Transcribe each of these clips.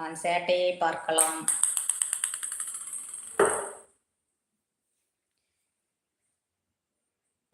நான் சேட்டையை பார்க்கலாம்.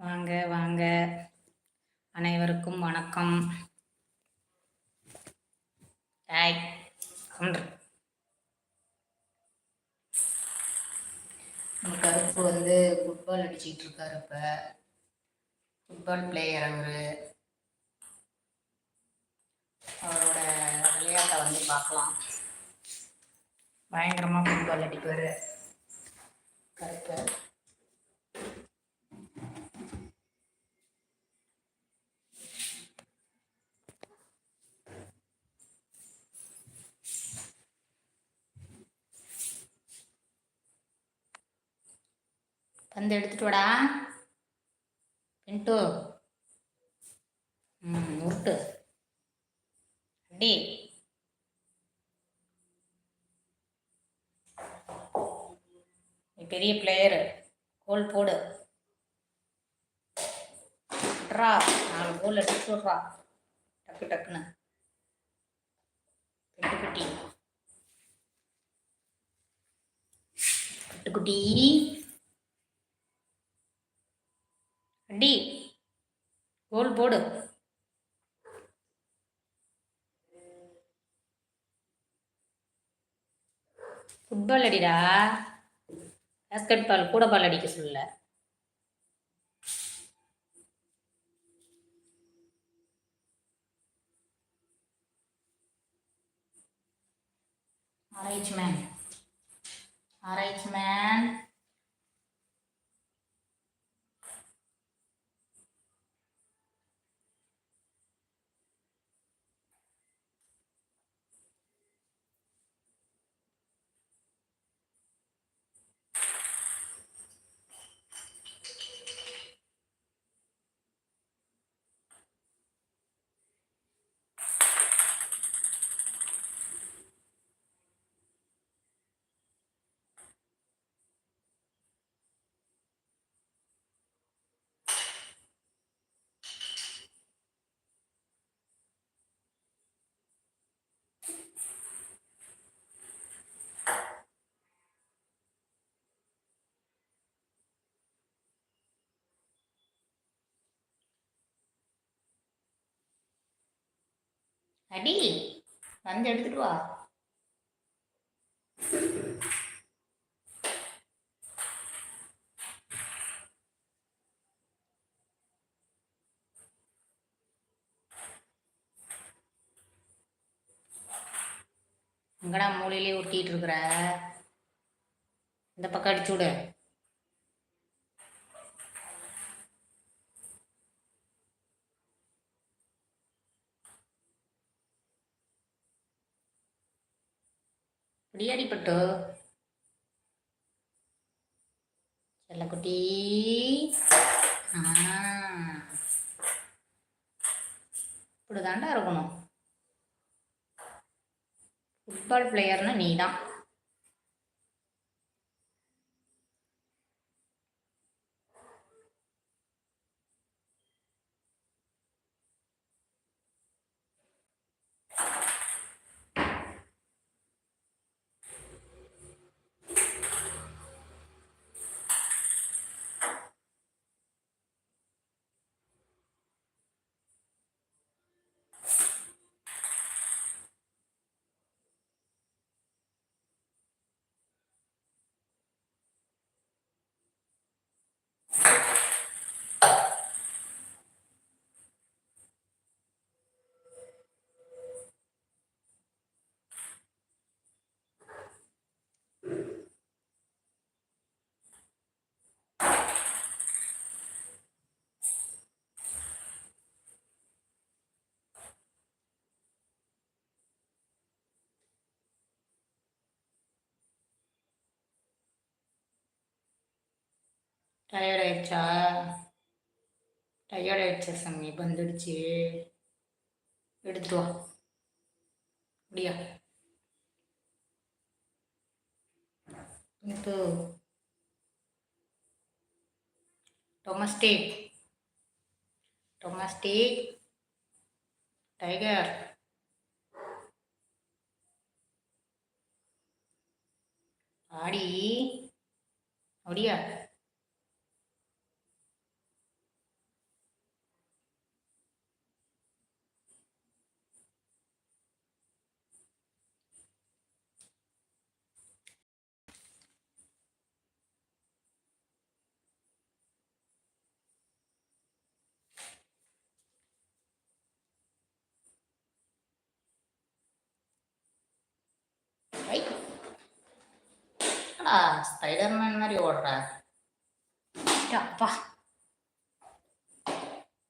வாங்க வாங்க. அனைவருக்கும் வணக்கம். ஏய் கருப்பு வந்து ஃபுட்பால் அடிச்சிட்டு இருக்காரு இப்போ ஃபுட்பால் பிளேயர் அவரு. அவரோட விளையாட்டை வந்து பார்க்கலாம். பயங்கரமா ஃபுட்பால் அடிப்பார் கரெக்டாக பந்து எடுத்துட்டு வாடா. பின்ட்டு. ம் உருட்டு அடி நீ பெரிய பிளேயரு கோல் போடு. ட்ரா நாலு கோல் அடிச்சு விட்றா. டக்கு டக்குன்னு. பெட்டுக்குட்டி பெட்டுக்குட்டி அடி. கோல் போடு. ஃபுட்பால் அடிடா. பேஸ்கெட் பால் கூட பால் அடிக்க சொல்லல. ஆராய்ச்சி மேன் ஆராய்ச்சி மேன் அடி வந்து எடுத்துட்டு வா. எங்கடா மூலையிலே ஒட்டிட்டு இருக்கிற? இந்த பக்கம் அடிச்சு விடு. இப்படி அடிப்பட்டு செல்லக்குட்டி. ஆ. இப்படி தாண்டா இருக்கணும். ஃபுட்பால் பிளேயர்னா நீ தான் டயர்ட் ஆயிடுச்சா டயர்ட் ஆயிடுச்சா சாமி வந்துடுச்சு எடுத்துட்டு வா. முடியா இப்போ டொமஸ்டிக் டொமஸ்டிக் டைகர் ஆடி. அப்படியா? ஆ ஸ்பைடர்மேன் மாதிரி ஓடுற. அப்பா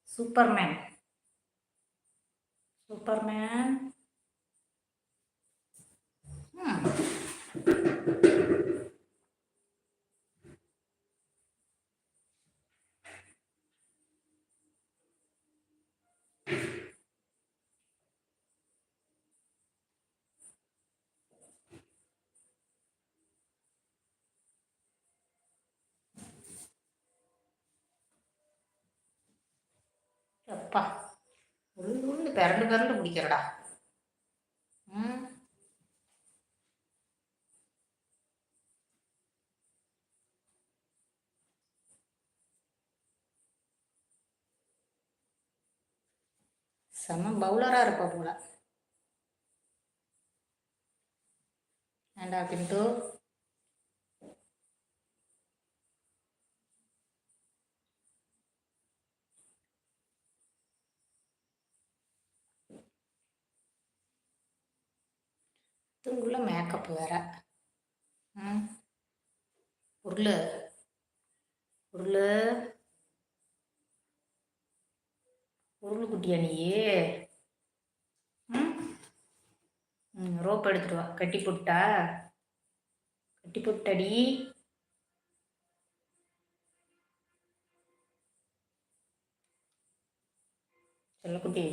சூப்பர்மேன் சூப்பர்மேன் ம். அப்பா உளுந்து உளுந்து பிறண்டு பிறண்டு பிடிக்கிறடா ம். செம பவுலராக இருப்பா போல. ஏண்டா பின்ட்டு இதுக்குள்ள மேக்கப் வேற. ம். உருளு. உருளு. உருளு குட்டியா நீயே ம். ம் ரோப் எடுத்துட்டு வா. கட்டி போட்டா கட்டி போட்டடி செல்லக்குட்டி.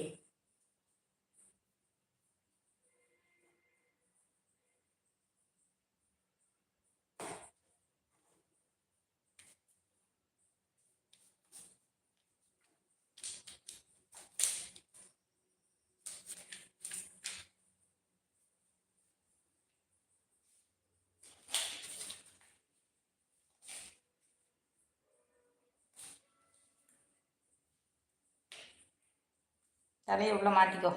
தலையை உள்ளே மாட்டிக்கோ.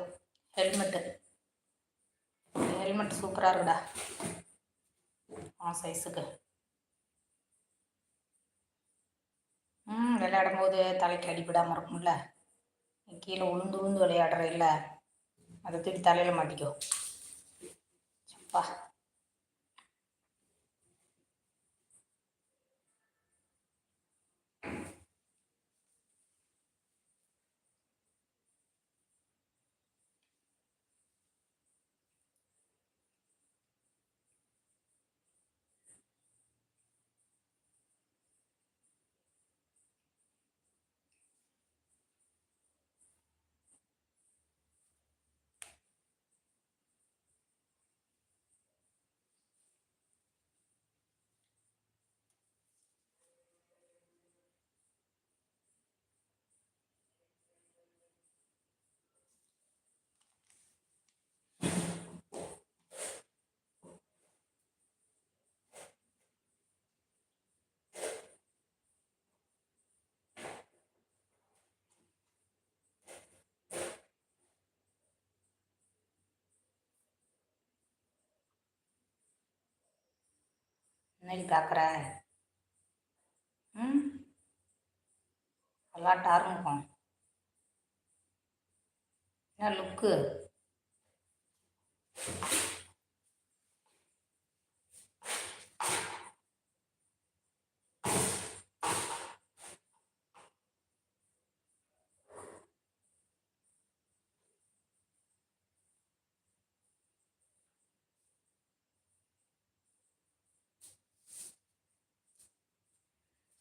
ஹெல்மெட்டு ஹெல்மெட் சூப்பராக இருக்குடா. ஆ சைஸுக்கு ம் விளையாடும் போது தலைக்கு அடிபடாமல் இருக்கும்ல. கீழே உளுந்து உளுந்து விளையாடுற இல்லை. அதை தூக்கி தலையில் மாட்டிக்கோ. சப்பா முன்னாடி பார்க்குற ம்? நல்லா இருக்கும். என்ன லுக்கு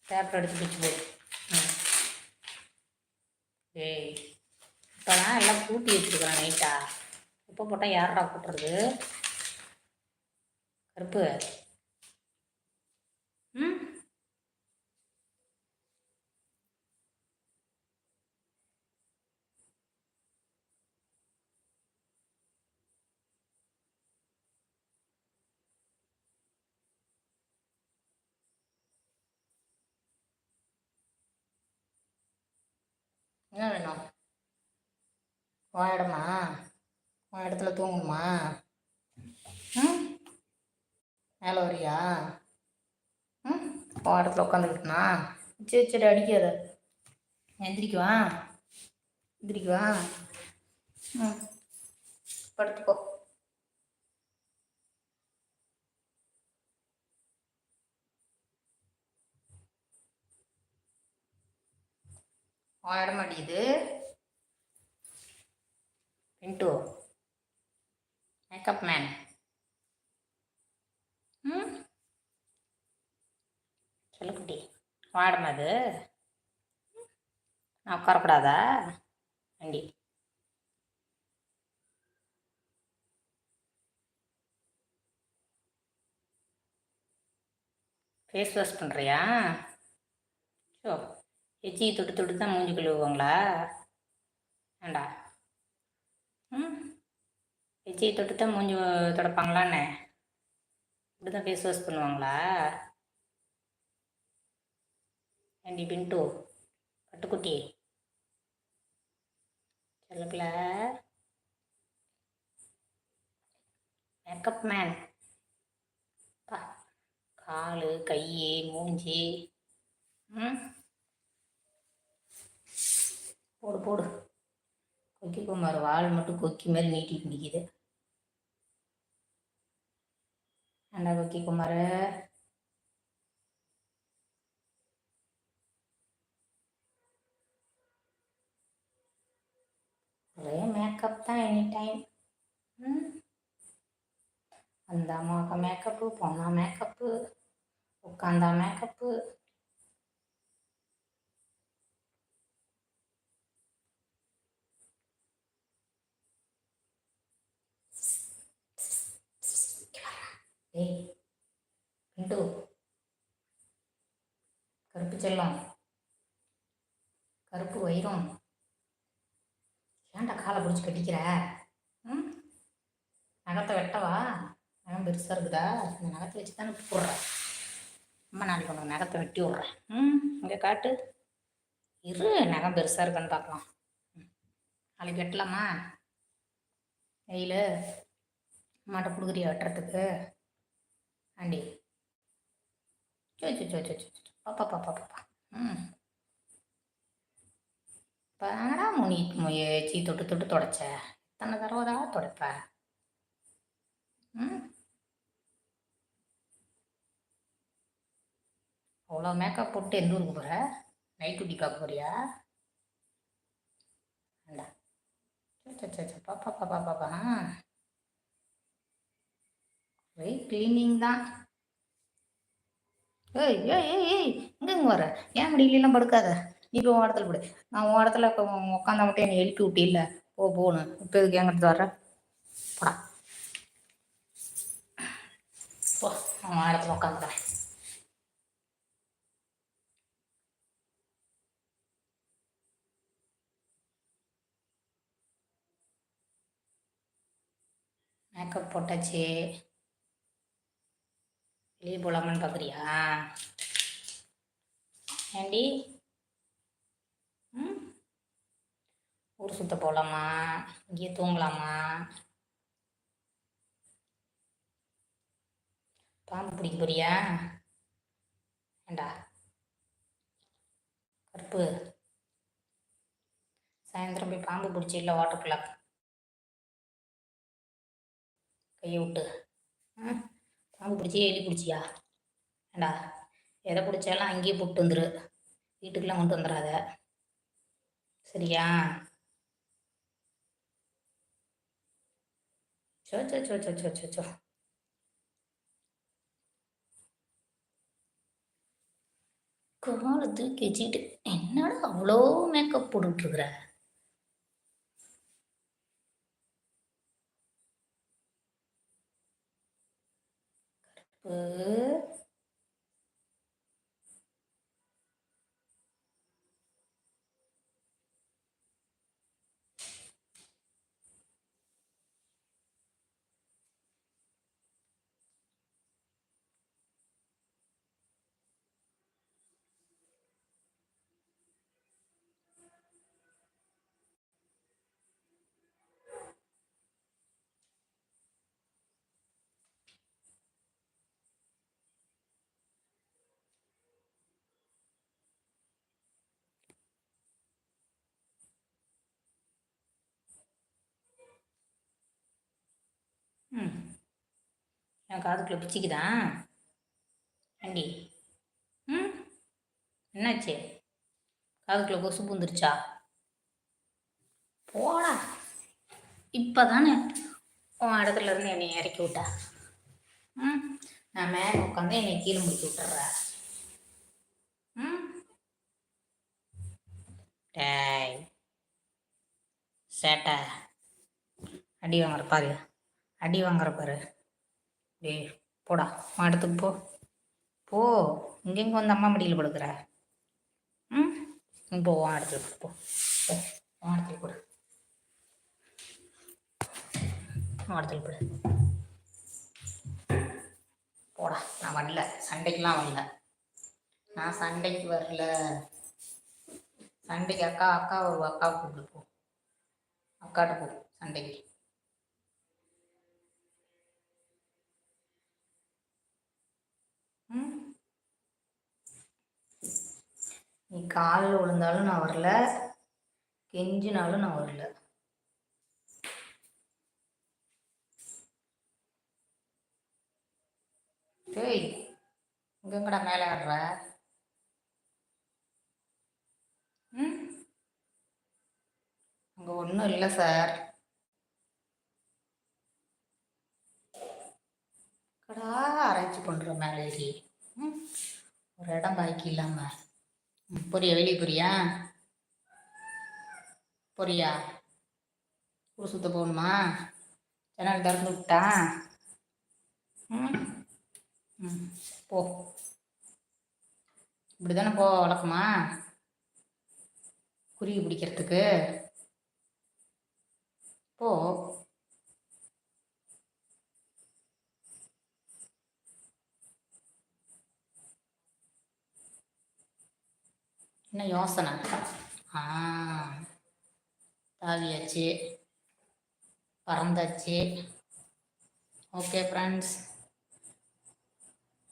பேப்பர் எடுத்து பிடிச்சி போடு ம். ஏய் இப்போலாம் எல்லாம் கூட்டி வச்சுருக்குறான் நைட்டா உப்பு போட்டால் யாரா கூட்டுறது? கருப்பு. ம்? என்ன வேணும் உன் இடமா. உன் இடத்துல தூங்கணுமா ம்? மேலே வரியா? ம்? உன் இடத்துல உட்காந்துக்கிட்டுனா சரி சரி அடிக்காத. எந்திரிக்குவா? எந்திரிக்குவா? ம். படுத்துக்கோ. ஆயிரம் அடி இது பின்ட்டு மேக்கப் மேன் ம் சொல்லுக்குட்டி வாடம் அது. நான் உட்காரக்கூடாதா? வண்டி. ஃபேஸ் வாஷ் பண்ணுறியா ஷோ எச்சி தொட்டு தொட்டு தான் மூஞ்சி கழுவுவாங்களா? ஏண்டா? ம். எச்சி தொட்டு தான் மூஞ்சி துடைப்பாங்களான்னு? இப்படி தான் ஃபேஸ் வாஷ் பண்ணுவாங்களா? ஏண்டி பின்ட்டு பட்டுக்குட்டி? செல்லப்பில மேக்கப் மேன் பா கால் கை மூஞ்சி. ம். போடு போடு. கொக்கி குமார் வால் மட்டும் கொக்கி மாதிரி நீட்டிட்டு நிற்கிது அண்ணா கொக்கி குமார். ஒரே மேக்கப் தான் எனி டைம் அந்த அம்மாவுக்கு மேக்கப்பு போனால் மேக்கப்பு உட்காந்தா மேக்கப்பு ஏய் பிண்டு. கருப்பு செல்லம். கருப்பு வைரம். ஏன்டா காலை பிடிச்சி கட்டிக்கிற? ம்? நகத்தை வெட்டவா? நகம் பெருசாக இருக்குதா? இந்த நகத்தை வச்சு தானே போடுறேன் அம்மா நாளைக்கு உனக்கு நகத்தை வெட்டி விட்றேன். ம் இங்கே காட்டு. இரு நகம் பெருசாக இருக்கான்னு பார்க்கலாம். நாளைக்கு வெட்டலாமா? வெயில். அம்மாட்ட கொடுக்குறியா வெட்டுறதுக்கு? ஆண்டி சோ சோ சோ சோ சோ பாப்பா பாப்பா பாப்பா ம். பாடா முனி முயற்சி தொட்டு தொட்டு தொடச்ச? தன்னை தடவை தொடப்ப. ம். அவ்வளோ மேக்கப் போட்டு எந்த ஊருக்கு போகிற நைட் டியூட்டி பார்க்க போறியா? வேண்டாம். சோ சோ பாப்பா பாப்பா பாப்பா ஒரே க்ளீனிங் தான். ஏய் ஏய் ஏய் ஏய் இங்கே வர. ஏன் முடியலாம் படுக்காத? நீ போய் உன் இடத்துல படு. நான் உன் இடத்துல உட்காந்த மட்டும் என்னை எழுப்பி விட்டி இல்லை போ போன்னு இப்போ இதுக்கு எங்கிட்ட வர்ற? போடா. போ அவன் இடத்துல உட்காந்துக்கிறேன் மேக்கப் போட்டாச்சு. வெளியே போகலாமான்னு பார்க்குறியா ஏண்டி? ம்? ஊர் சுத்த போகலாமா இங்கேயே தூங்கலாமா? பாம்பு பிடிக்க போறியா? ஏண்டா? கருப்பு. சாயந்தரம் போய் பாம்பு பிடிச்சி இல்லை வாட்டர் பிளாக் கையை விட்டு. ம்? பாம்பு பிடிச்சி எலி பிடிச்சியா ஏண்டா? எதை பிடிச்சாலும் அங்கேயே போட்டு வந்துரு. வீட்டுக்கெல்லாம் கொண்டு வந்துடாத சரியா? சோ சோ சோ சோ சோ சோ சோ. காலை தூக்கி வச்சுக்கிட்டு என்னடா அவ்வளோ மேக்கப் போட்டுட்ருக்குற 嗯。என் காதுக்குள்ள பிச்சிக்குதா? ஆண்டி ம்? என்னாச்சு? காதுக்குள்ள கொசு பூந்துருச்சா? போடா. இப்போ தானே உன் இடத்துல இருந்து என்னை இறக்கி விட்டா. ம்? நான் மேலே உட்காந்து என்னை கீழே முடிச்சு விட்டுறேன் ம்? டேய். சேட்டை. அடி வாங்குற பாரு. அடி வாங்குற பாரு. டேய் போடா உன் போ. போ. இங்கெங்க வந்து அம்மா மடியில் படுக்கிற? ம்? போ உன் போ. போ உன் இடத்துக்கு போடு. உன் இடத்துல போடு. போடா நான் வரல. சண்டைக்கெலாம் வரல. நான் சண்டைக்கு வரல. சண்டைக்கு அக்கா அக்கா ஒரு அக்கா கூப்பிட்டு போ. அக்காட்ட போ சண்டைக்கு. நீ காலில் விழுந்தாலும் நான் வரல. கெஞ்சினாலும் நான் வரல. டேய் இங்கங்கடா மேலே ஆடுற ம்? அங்கே ஒன்றும் இல்லை சார். கடா அரேஞ்ச் பண்ணுற மேலே ஏறி. ம்? ஒரு இடம் பாக்கி இல்லாமல் பொரியா வெளியே பொரியா? பொரியா? ஊர் சுத்த போகணுமா? ஜன்னல் திறந்து விட்டா? ம். ம் போ. இப்படி தானே போ வழக்கமா? குருவி பிடிக்கிறதுக்கு. போ. என்ன யோசனை? ஆ தாவியாச்சு பறந்தாச்சு. ஓகே ஃப்ரெண்ட்ஸ்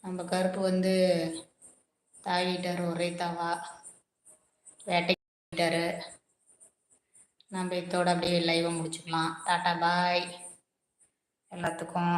நம்ம கருப்பு வந்து தாவிட்டார் ஒரே தாவா. வேட்டைக்கிட்டாரு நம்ம இதோட அப்படியே லைவை முடிச்சுக்கலாம். டாட்டா பாய் எல்லாத்துக்கும்